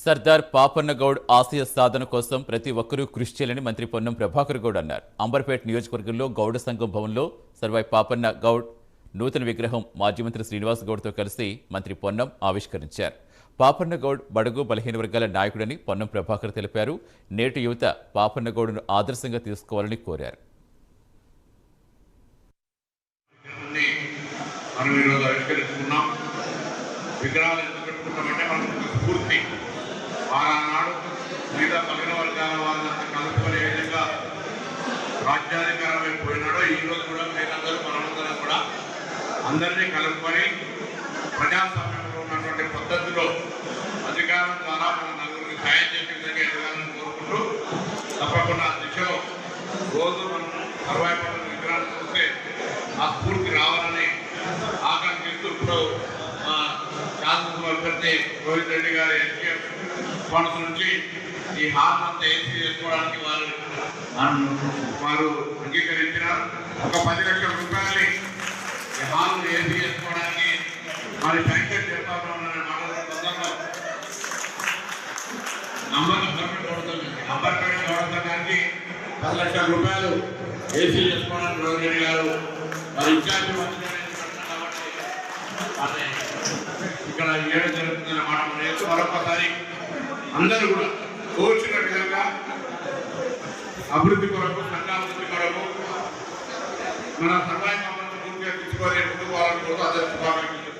సర్దార్ పాపన్నగౌడ్ ఆశయ సాధన కోసం ప్రతి ఒక్కరూ కృషి చేయాలని మంత్రి పొన్నం ప్రభాకర్ గౌడ్ అన్నారు. అంబర్పేట నియోజకవర్గంలో గౌడ సంఘం భవన్లో సర్వాయి పాపన్న గౌడ్ నూతన విగ్రహం మాజీ మంత్రి శ్రీనివాస్ గౌడ్తో కలిసి మంత్రి పొన్నం ఆవిష్కరించారు. పాపన్న గౌడ్ బడుగు బలహీన వర్గాల నాయకుడని పొన్నం ప్రభాకర్ తెలిపారు. నేటి యువత పాపన్న గౌడ్ను ఆదర్శంగా తీసుకోవాలని కోరారు. విగ్రహాలు ఎందుకు పెట్టుకుంటామంటే మనకు స్ఫూర్తి వారానాడు మిగతా పక్కన వర్గాల వాళ్ళంతా కలుపుకునే విధంగా రాజ్యాధికారమై పోయినాడో ఈ రోజు కూడా మీరందరూ మనమందరం కూడా అందరినీ కలుపుకొని ప్రజాస్వామ్యంలో ఉన్నటువంటి పద్ధతిలో అధికారం ద్వారా మన నలుగురికి సాయం చేసే విధంగా ఎదగాలని కోరుకుంటూ తప్పకుండా ఆ దిశలో రోజు మనం అరవై పనుల విగ్రహాలు చూస్తే ఆ స్ఫూర్తి రావాలని ఆకాంక్షిస్తూ ఇప్పుడు మా శాసనసభ అభ్యర్థి రోహిత్ రెడ్డి గారు ఎస్కేఎఫ్ ఫండ్స్ నుంచి ఈ హాల్ అంతా ఏసీ చేసుకోవడానికి వారు వారు అంగీకరించినారు. ఒక పది లక్షల రూపాయలని ఈ హాల్ ఏసీ చేసుకోవడానికి మరి శాంక్షన్ చేస్తామన్న సందర్భంలో నంబర్ అంబర్పేట గౌడతుంది అంబర్పేట పది లక్షల రూపాయలు ఏసీ చేసుకోవడానికి గారు మరి ఇన్ఛార్జ్ మంత్రి ఇక్కడ ఏడు జరుగుతుందన్న మరొకసారి అందరూ కూడా కోరుచున్న విధంగా అభివృద్ధి కొరకు సంఘాభివృద్ధి కొరకు మన సర్వాయి పూర్తిగా తీసుకోవాలి. ముందుకు వాళ్ళని కూడా అందరూ శుభాకాంక్షలు